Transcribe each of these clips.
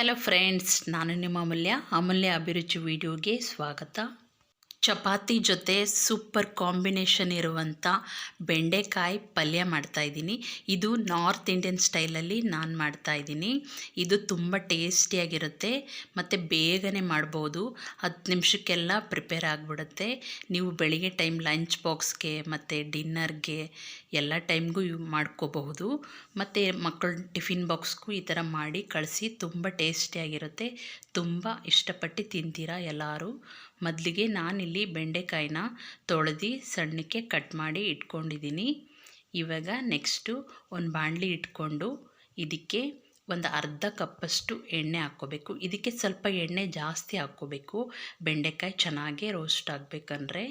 Hello friends ನಾನು ನಿಮ್ಮ ಅಮೂಲ್ಯ. ಅಮೂಲ್ಯ ಅಭಿರುಚಿ ವಿಡಿಯೋಗೆ ಸ್ವಾಗತ. ಚಪಾತಿ ಜೊತೆ ಸೂಪರ್ ಕಾಂಬಿನೇಷನ್ ಇರುವಂಥ ಬೆಂಡೆಕಾಯಿ ಪಲ್ಯ ಮಾಡ್ತಾಯಿದ್ದೀನಿ ಇದು ನಾರ್ತ್ ಇಂಡಿಯನ್ ಸ್ಟೈಲಲ್ಲಿ ನಾನು ಮಾಡ್ತಾಯಿದ್ದೀನಿ ಇದು ತುಂಬ ಟೇಸ್ಟಿಯಾಗಿರುತ್ತೆ. ಮತ್ತು ಬೇಗನೆ ಮಾಡ್ಬೋದು. ಹತ್ತು ನಿಮಿಷಕ್ಕೆಲ್ಲ ಪ್ರಿಪೇರ್ ಆಗಿಬಿಡುತ್ತೆ. ನೀವು ಬೆಳಿಗ್ಗೆ ಟೈಮ್ ಲಂಚ್ ಬಾಕ್ಸ್ಗೆ ಮತ್ತು ಡಿನ್ನರ್ಗೆ ಎಲ್ಲ ಟೈಮ್ಗೂ ಯೂ ಮಾಡ್ಕೋಬಹುದು. ಮತ್ತು ಮಕ್ಕಳ ಟಿಫಿನ್ ಬಾಕ್ಸ್ಗೂ ಈ ಥರ ಮಾಡಿ ಕಳಿಸಿ ತುಂಬ ಟೇಸ್ಟಿಯಾಗಿರುತ್ತೆ. ತುಂಬ ಇಷ್ಟಪಟ್ಟು ತಿಂತೀರಾ ಎಲ್ಲರೂ? ಮೊದಲಿಗೆ ನಾನಿಲ್ಲಿ ಬೆಂಡೆಕಾಯಿನ ತೊಳೆದು ಸಣ್ಣಕ್ಕೆ ಕಟ್ ಮಾಡಿ ಇಟ್ಕೊಂಡಿದ್ದೀನಿ ಇವಾಗ ನೆಕ್ಸ್ಟು ಒಂದು ಬಾಣಲಿ ಇಟ್ಕೊಂಡು ಇದಕ್ಕೆ ಒಂದು ಅರ್ಧ ಕಪ್ಪಷ್ಟು ಎಣ್ಣೆ ಹಾಕ್ಕೋಬೇಕು. ಇದಕ್ಕೆ ಸ್ವಲ್ಪ ಎಣ್ಣೆ ಜಾಸ್ತಿ ಹಾಕ್ಕೋಬೇಕು. ಬೆಂಡೆಕಾಯಿ ಚೆನ್ನಾಗಿ ರೋಸ್ಟ್ ಆಗಬೇಕಂದ್ರೆ.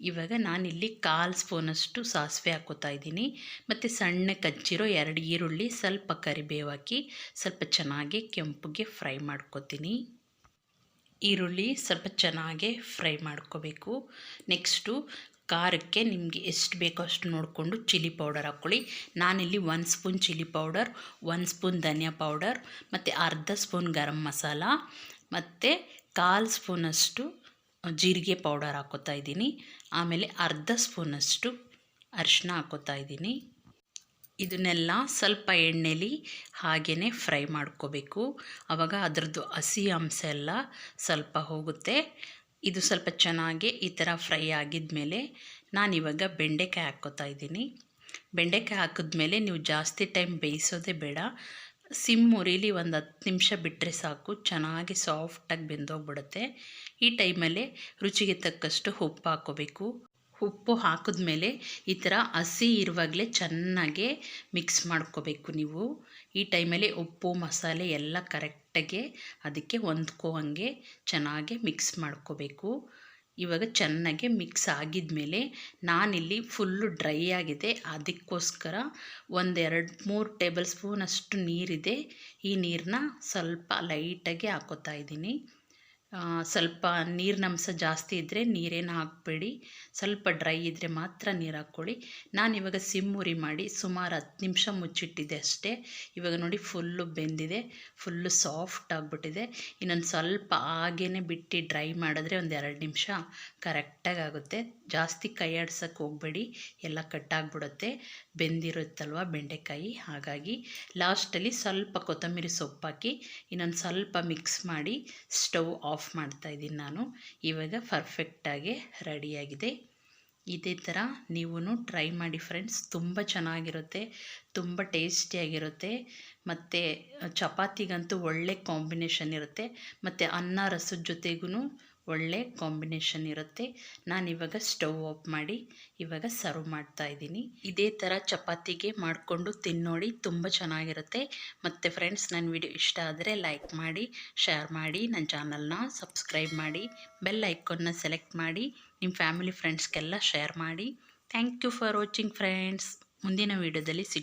ಇವಾಗ ನಾನಿಲ್ಲಿ ಕಾಲು ಸ್ಪೂನಷ್ಟು ಸಾಸಿವೆ ಹಾಕೋತಾ ಇದ್ದೀನಿ. ಮತ್ತು ಸಣ್ಣ ಕಚ್ಚಿರೋ ಎರಡು ಈರುಳ್ಳಿ ಸ್ವಲ್ಪ ಕರಿಬೇವು ಹಾಕಿ ಸ್ವಲ್ಪ ಚೆನ್ನಾಗಿ ಕೆಂಪಗೆ ಫ್ರೈ ಮಾಡ್ಕೊತೀನಿ. ಈರುಳ್ಳಿ ಸ್ವಲ್ಪ ಚೆನ್ನಾಗಿ ಫ್ರೈ ಮಾಡ್ಕೋಬೇಕು. ನೆಕ್ಸ್ಟು ಖಾರಕ್ಕೆ ನಿಮಗೆ ಎಷ್ಟು ಬೇಕೋ ಅಷ್ಟು ನೋಡಿಕೊಂಡು ಚಿಲ್ಲಿ ಪೌಡರ್ ಹಾಕ್ಕೊಳ್ಳಿ. ನಾನಿಲ್ಲಿ ಒನ್ ಸ್ಪೂನ್ ಚಿಲ್ಲಿ ಪೌಡರ್ ಒಂದು ಸ್ಪೂನ್ ಧನಿಯಾ ಪೌಡರ್, ಮತ್ತು ಅರ್ಧ ಸ್ಪೂನ್ ಗರಂ ಮಸಾಲ, ಮತ್ತು ಕಾಲು ಸ್ಪೂನಷ್ಟು ಜೀರಿಗೆ ಪೌಡರ್ ಹಾಕೋತಾ ಇದ್ದೀನಿ. ಆಮೇಲೆ ಅರ್ಧ ಸ್ಪೂನಷ್ಟು ಅರಿಶಿನ ಹಾಕೋತಾ ಇದ್ದೀನಿ. ಇದನ್ನೆಲ್ಲ ಸ್ವಲ್ಪ ಎಣ್ಣೆಲಿ ಹಾಗೆಯೇ ಫ್ರೈ ಮಾಡ್ಕೋಬೇಕು. ಆವಾಗ ಅದರದ್ದು ಹಸಿ ಅಂಶ ಎಲ್ಲ ಸ್ವಲ್ಪ ಹೋಗುತ್ತೆ. ಇದು ಸ್ವಲ್ಪ ಚೆನ್ನಾಗಿ ಈ ಥರ ಫ್ರೈ ಆಗಿದ್ಮೇಲೆ ನಾನಿವಾಗ ಬೆಂಡೆಕಾಯಿ ಹಾಕ್ಕೋತಾ ಇದ್ದೀನಿ. ಬೆಂಡೆಕಾಯಿ ಹಾಕಿದ್ಮೇಲೆ ನೀವು ಜಾಸ್ತಿ ಟೈಮ್ ಬೇಯಿಸೋದೇ ಬೇಡ. ಸಿಮ್ ಉರಿಲಿ ಒಂದು ಹತ್ತು ನಿಮಿಷ ಬಿಟ್ಟರೆ ಸಾಕು. ಚೆನ್ನಾಗಿ ಸಾಫ್ಟಾಗಿ ಬೆಂದೋಗ್ಬಿಡುತ್ತೆ. ಈ ಟೈಮಲ್ಲಿ ರುಚಿಗೆ ತಕ್ಕಷ್ಟು ಉಪ್ಪು ಹಾಕ್ಕೋಬೇಕು. ಉಪ್ಪು ಹಾಕಿದ್ಮೇಲೆ ಈ ಥರ ಹಸಿ ಇರುವಾಗಲೇ ಚೆನ್ನಾಗೆ ಮಿಕ್ಸ್ ಮಾಡ್ಕೋಬೇಕು ನೀವು. ಈ ಟೈಮಲ್ಲಿ ಉಪ್ಪು, ಮಸಾಲೆ ಎಲ್ಲ ಕರೆಕ್ಟಾಗಿ ಅದಕ್ಕೆ ಹೊಂದ್ಕೋವಂಗೆ ಚೆನ್ನಾಗಿ ಮಿಕ್ಸ್ ಮಾಡ್ಕೋಬೇಕು. ಇವಾಗ ಚೆನ್ನಾಗಿ ಮಿಕ್ಸ್ ಆಗಿದ್ಮೇಲೆ ನಾನಿಲ್ಲಿ ಫುಲ್ಲು ಡ್ರೈ ಆಗಿದೆ. ಅದಕ್ಕೋಸ್ಕರ ಒಂದೆರಡು ಮೂರು ಟೇಬಲ್ ಸ್ಪೂನ್ ಅಷ್ಟು ನೀರಿದೆ. ಈ ನೀರನ್ನ ಸ್ವಲ್ಪ ಲೈಟಾಗಿ ಹಾಕೋತಾ ಇದ್ದೀನಿ. ಸ್ವಲ್ಪ ನೀರಿನಂಶ ಜಾಸ್ತಿ ಇದ್ದರೆ ನೀರೇನು ಹಾಕಬೇಡಿ. ಸ್ವಲ್ಪ ಡ್ರೈ ಇದ್ದರೆ ಮಾತ್ರ ನೀರು ಹಾಕ್ಕೊಳ್ಳಿ. ನಾನು ಇವಾಗ ಸಿಮ್ಮುರಿ ಮಾಡಿ ಸುಮಾರು ಹತ್ತು ನಿಮಿಷ ಮುಚ್ಚಿಟ್ಟಿದ್ದೆ ಅಷ್ಟೇ. ಇವಾಗ ನೋಡಿ ಫುಲ್ಲು ಬೆಂದಿದೆ, ಫುಲ್ಲು ಸಾಫ್ಟ್ ಆಗಿಬಿಟ್ಟಿದೆ. ಇನ್ನೊಂದು ಸ್ವಲ್ಪ ಹಾಗೇ ಬಿಟ್ಟು ಡ್ರೈ ಮಾಡಿದ್ರೆ ಒಂದು ಎರಡು ನಿಮಿಷ ಕರೆಕ್ಟಾಗಿ ಆಗುತ್ತೆ. ಜಾಸ್ತಿ ಕೈ ಆಡ್ಸೋಕ್ಕೆ ಹೋಗಬೇಡಿ, ಎಲ್ಲ ಕಟ್ಟಾಗ್ಬಿಡುತ್ತೆ. ಬೆಂದಿರುತ್ತಲ್ವ ಬೆಂಡೆಕಾಯಿ? ಹಾಗಾಗಿ ಲಾಸ್ಟಲ್ಲಿ ಸ್ವಲ್ಪ ಕೊತ್ತಂಬರಿ ಸೊಪ್ಪು ಹಾಕಿ ಇನ್ನೊಂದು ಸ್ವಲ್ಪ ಮಿಕ್ಸ್ ಮಾಡಿ ಸ್ಟವ್ ಆಫ್ ಮಾಡ್ತಾಯಿದ್ದೀನಿ ನಾನು. ಇವಾಗ ಪರ್ಫೆಕ್ಟಾಗಿ ರೆಡಿಯಾಗಿದೆ ಇದೇ ಥರ ನೀವು ಟ್ರೈ ಮಾಡಿ ಫ್ರೆಂಡ್ಸ್ ತುಂಬ ಚೆನ್ನಾಗಿರುತ್ತೆ, ತುಂಬ ಟೇಸ್ಟಿಯಾಗಿರುತ್ತೆ ಮತ್ತು ಚಪಾತಿಗಂತೂ ಒಳ್ಳೆ ಕಾಂಬಿನೇಷನ್ ಇರುತ್ತೆ. ಮತ್ತು ಅನ್ನ, ರಸದ ಜೊತೆಗೂ ಒಳ್ಳೆ ಕಾಂಬಿನೇಷನ್ ಇರುತ್ತೆ. ನಾನು ಇವಾಗ ಸ್ಟವ್ ಆಫ್ ಮಾಡಿ ಇವಾಗ ಸರ್ವ್ ಮಾಡ್ತಾ ಇದ್ದೀನಿ. ಇದೇ ಥರ ಚಪಾತಿಗೆ ಮಾಡಿಕೊಂಡು ತಿನ್ನೋಡಿ ತುಂಬ ಚೆನ್ನಾಗಿರುತ್ತೆ. ಮತ್ತು ಫ್ರೆಂಡ್ಸ್ ನನ್ನ ವಿಡಿಯೋ ಇಷ್ಟ ಆದರೆ ಲೈಕ್ ಮಾಡಿ ಶೇರ್ ಮಾಡಿ ನನ್ನ ಚಾನಲ್ನ ಸಬ್ಸ್ಕ್ರೈಬ್ ಮಾಡಿ ಬೆಲ್ ಐಕಾನ್ನ ಸೆಲೆಕ್ಟ್ ಮಾಡಿ ನಿಮ್ಮ ಫ್ಯಾಮಿಲಿ ಫ್ರೆಂಡ್ಸ್ಗೆಲ್ಲ ಶೇರ್ ಮಾಡಿ. Thank you for watching friends ಮುಂದಿನ ವಿಡಿಯೋದಲ್ಲಿ ಸಿಗ್